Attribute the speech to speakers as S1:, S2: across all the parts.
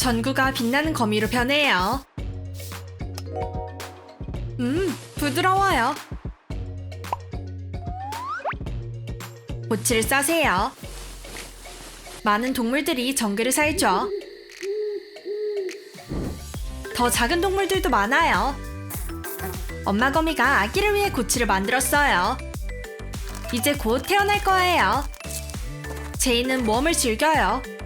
S1: 전구가 빛나는 거미로 변해요. 음, 부드러워요. 보치를 싸세요. 많은 동물들이 정글을 살죠. 더 작은 동물들도 많아요. 엄마 거미가 아기를 위해 고치를 만들었어요. 이제 곧 태어날 거예요. 제이는 모험을 즐겨요.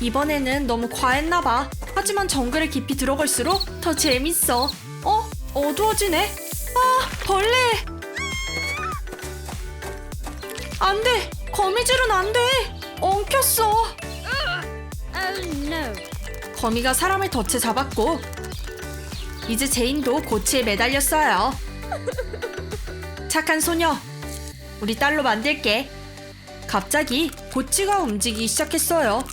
S1: 이번에는 너무 과했나봐. 하지만 정글에 깊이 들어갈수록 더 재밌어. 어? 어두워지네? 아, 벌레! 안 돼! 거미줄은 안 돼! 엉켰어! 거미가 사람을 덫에 잡았고 이제 제인도 고치에 매달렸어요. 착한 소녀, 우리 딸로 만들게. 갑자기 고치가 움직이기 시작했어요.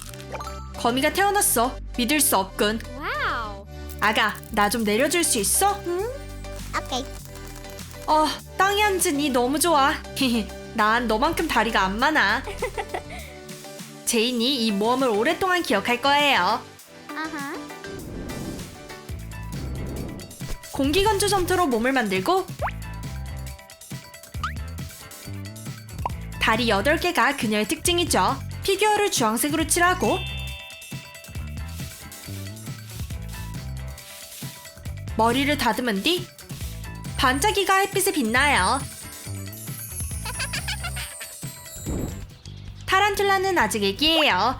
S1: 거미가 태어났어. 믿을 수 없군.
S2: Wow.
S1: 아가, 나 좀 내려줄 수 있어?
S2: Okay.
S1: 어, 땅에 앉으니 너무 좋아. 난 너만큼 다리가 안 많아. 제인이 이 모험을 오랫동안 기억할 거예요.
S2: Uh-huh.
S1: 공기건조 점토로 몸을 만들고 다리 8개가 그녀의 특징이죠. 피규어를 주황색으로 칠하고 머리를 다듬은 뒤 반짝이가 햇빛에 빛나요. 타란툴라는 아직 애기예요.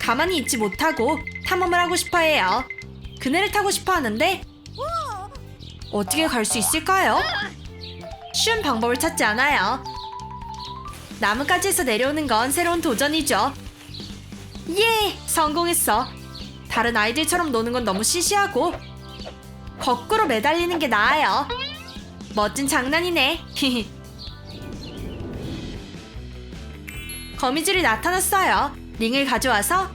S1: 가만히 있지 못하고 탐험을 하고 싶어 해요. 그네를 타고 싶어 하는데 어떻게 갈 수 있을까요? 쉬운 방법을 찾지 않아요. 나뭇가지에서 내려오는 건 새로운 도전이죠. 예! 성공했어. 다른 아이들처럼 노는 건 너무 시시하고 거꾸로 매달리는 게 나아요. 멋진 장난이네. 거미줄이 나타났어요. 링을 가져와서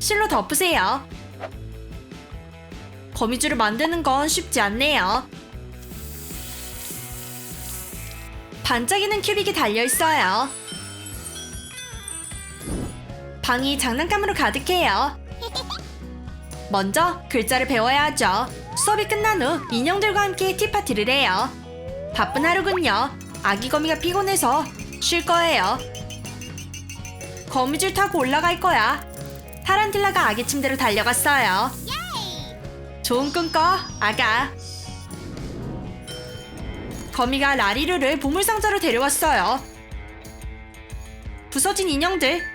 S1: 실로 덮으세요. 거미줄을 만드는 건 쉽지 않네요. 반짝이는 큐빅이 달려 있어요. 방이 장난감으로 가득해요. 먼저 글자를 배워야 하죠. 수업이 끝난 후 인형들과 함께 티파티를 해요. 바쁜 하루군요. 아기 거미가 피곤해서 쉴 거예요. 거미줄 타고 올라갈 거야. 타란틸라가 아기 침대로 달려갔어요. 좋은 꿈 꿔, 아가. 거미가 라리루를 보물상자로 데려왔어요. 부서진 인형들.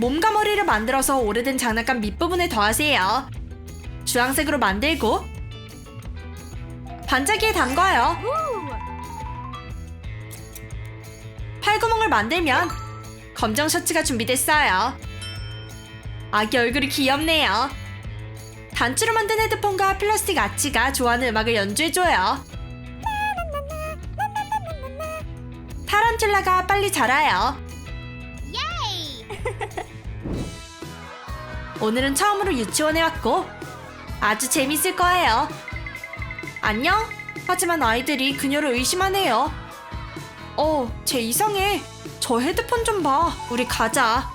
S1: 몸과 머리를 만들어서 오래된 장난감 밑부분에 더하세요. 주황색으로 만들고 반짝이에 담가요. 팔구멍을 만들면 검정 셔츠가 준비됐어요. 아기 얼굴이 귀엽네요. 단추로 만든 헤드폰과 플라스틱 아치가 좋아하는 음악을 연주해줘요. 타란툴라가 빨리 자라요. 오늘은 처음으로 유치원에 왔고 아주 재밌을 거예요. 안녕? 하지만 아이들이 그녀를 의심하네요. 어, 쟤 이상해. 저 헤드폰 좀 봐. 우리 가자.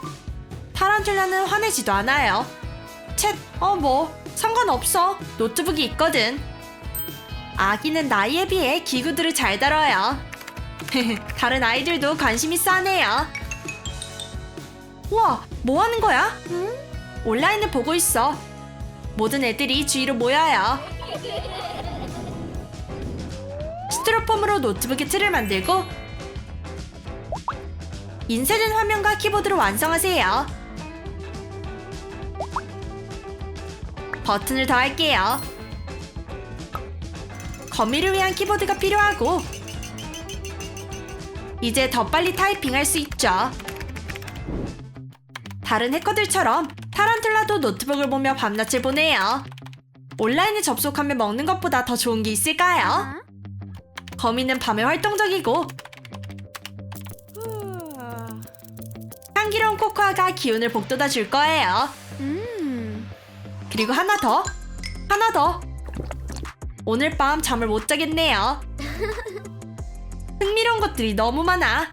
S1: 타란툴라는 화내지도 않아요. 챗, 어, 뭐, 상관없어. 노트북이 있거든. 아기는 나이에 비해 기구들을 잘 다뤄요. 다른 아이들도 관심 있어 하네요. 우와, 뭐 하는 거야? 온라인을 보고 있어. 모든 애들이 주위로 모여요. 스티로폼으로 노트북의 틀을 만들고 인쇄된 화면과 키보드로 완성하세요. 버튼을 더할게요. 거미를 위한 키보드가 필요하고 이제 더 빨리 타이핑할 수 있죠. 다른 해커들처럼 타란툴라도 노트북을 보며 밤낮을 보내요. 온라인에 접속하며 먹는 것보다 더 좋은 게 있을까요? 거미는 밤에 활동적이고 향기로운 코코아가 기운을 북돋아 줄 거예요. 그리고 하나 더, 하나 더. 오늘 밤 잠을 못 자겠네요. 흥미로운 것들이 너무 많아.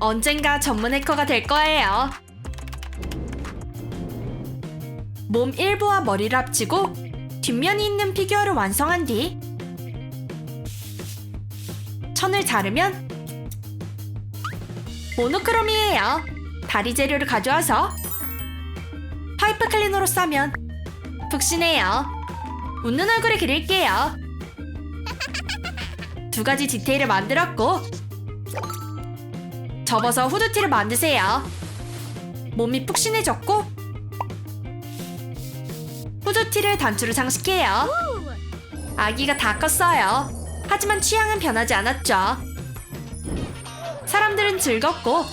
S1: 언젠가 전문 해커가 될 거예요. 몸 일부와 머리를 합치고 뒷면이 있는 피규어를 완성한 뒤 천을 자르면 모노크롬이에요. 다리 재료를 가져와서 파이프 클리너로 싸면 푹신해요. 웃는 얼굴을 그릴게요. 두 가지 디테일을 만들었고 접어서 후드티를 만드세요. 몸이 푹신해졌고 티를 단추로 장식해요. 아기가 다 컸어요. 하지만 취향은 변하지 않았죠. 사람들은 즐겁고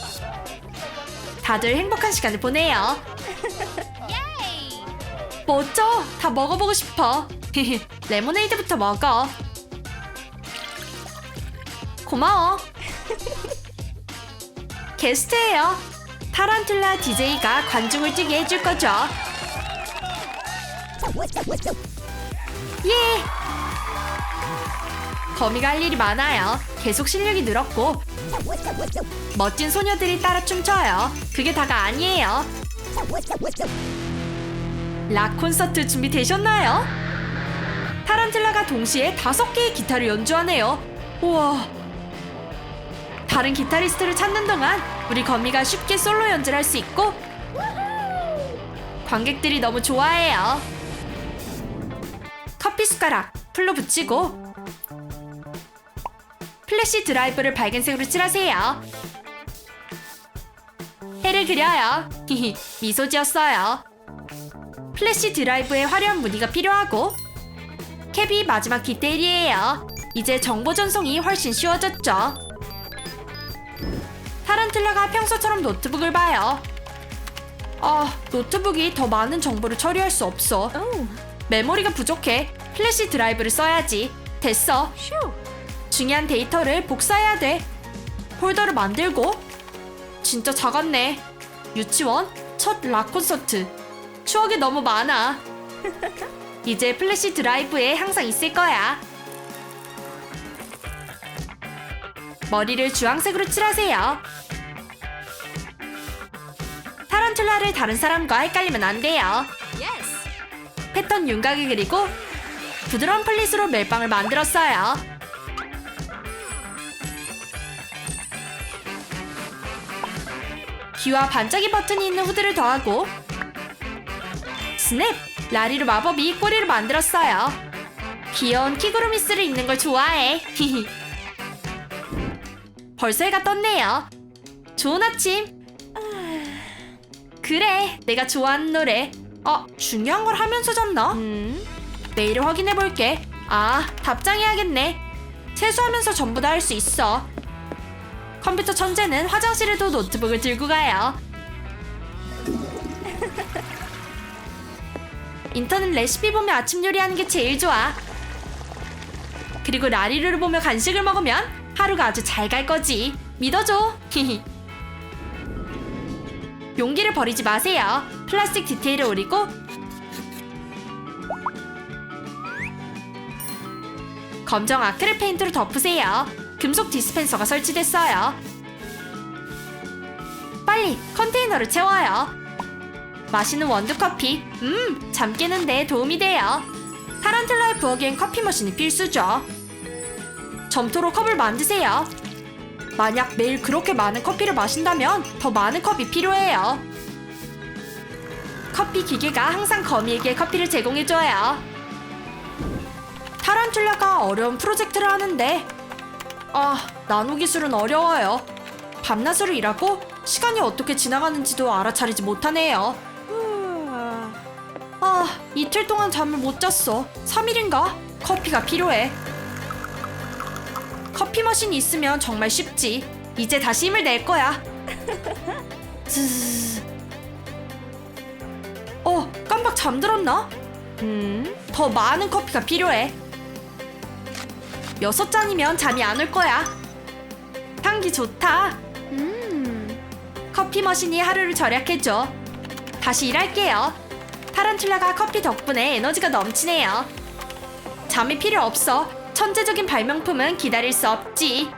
S1: 다들 행복한 시간을 보내요. 멋져! 다 먹어보고 싶어. 레모네이드부터 먹어. 고마워. 게스트예요. 타란툴라 DJ가 관중을 뛰게 해줄 거죠. 예! 거미가 할 일이 많아요. 계속 실력이 늘었고 멋진 소녀들이 따라 춤춰요. 그게 다가 아니에요. 락 콘서트 준비되셨나요? 타란툴라가 동시에 다섯 개의 기타를 연주하네요. 우와. 다른 기타리스트를 찾는 동안 우리 거미가 쉽게 솔로 연주를 할 수 있고 관객들이 너무 좋아해요. 커피 숟가락 풀로 붙이고 플래시 드라이브를 밝은색으로 칠하세요. 해를 그려요. 미소 지었어요. 플래시 드라이브에 화려한 무늬가 필요하고 캡이 마지막 디테일이에요. 이제 정보 전송이 훨씬 쉬워졌죠. 타란툴라가 평소처럼 노트북을 봐요. 아, 노트북이 더 많은 정보를 처리할 수 없어. 메모리가 부족해. 플래시 드라이브를 써야지. 됐어. 중요한 데이터를 복사해야 돼. 폴더를 만들고 진짜 작았네. 유치원 첫 락 콘서트. 추억이 너무 많아. 이제 플래시 드라이브에 항상 있을 거야. 머리를 주황색으로 칠하세요. 타란툴라를 다른 사람과 헷갈리면 안 돼요. 패턴 윤곽을 그리고 부드러운 플릿으로 멜빵을 만들었어요. 귀와 반짝이 버튼이 있는 후드를 더하고 스냅! 라리로 마법이 꼬리를 만들었어요. 귀여운 키그루미스를 입는 걸 좋아해. 벌써 해가 떴네요. 좋은 아침. 그래, 내가 좋아하는 노래. 어, 중요한 걸 하면서 잤나? 내일 확인해 볼게. 아, 답장해야겠네. 세수하면서 전부 다 할 수 있어. 컴퓨터 천재는 화장실에도 노트북을 들고 가요. 인터넷 레시피 보며 아침 요리하는 게 제일 좋아. 그리고 라리루를 보며 간식을 먹으면 하루가 아주 잘 갈 거지. 믿어줘. 용기를 버리지 마세요. 플라스틱 디테일을 오리고 검정 아크릴 페인트로 덮으세요. 금속 디스펜서가 설치됐어요. 빨리 컨테이너를 채워요. 마시는 원두커피. 음, 잠 깨는 데 도움이 돼요. 타란툴라의 부엌엔 커피 머신이 필수죠. 점토로 컵을 만드세요. 만약 매일 그렇게 많은 커피를 마신다면 더 많은 컵이 필요해요. 커피 기계가 항상 거미에게 커피를 제공해줘요. 타란툴라가 어려운 프로젝트를 하는데 아, 나노 기술은 어려워요. 밤낮으로 일하고 시간이 어떻게 지나가는지도 알아차리지 못하네요. 아, 이틀 동안 잠을 못 잤어. 3일인가? 커피가 필요해. 커피 머신이 있으면 정말 쉽지. 이제 다시 힘을 낼 거야. 즈즈. 어, 깜빡 잠들었나? 음, 더 많은 커피가 필요해. 여섯 잔이면 잠이 안 올 거야. 향기 좋다. 커피 머신이 하루를 절약해줘. 다시 일할게요. 타란툴라가 커피 덕분에 에너지가 넘치네요. 잠이 필요 없어. 천재적인 발명품은 기다릴 수 없지.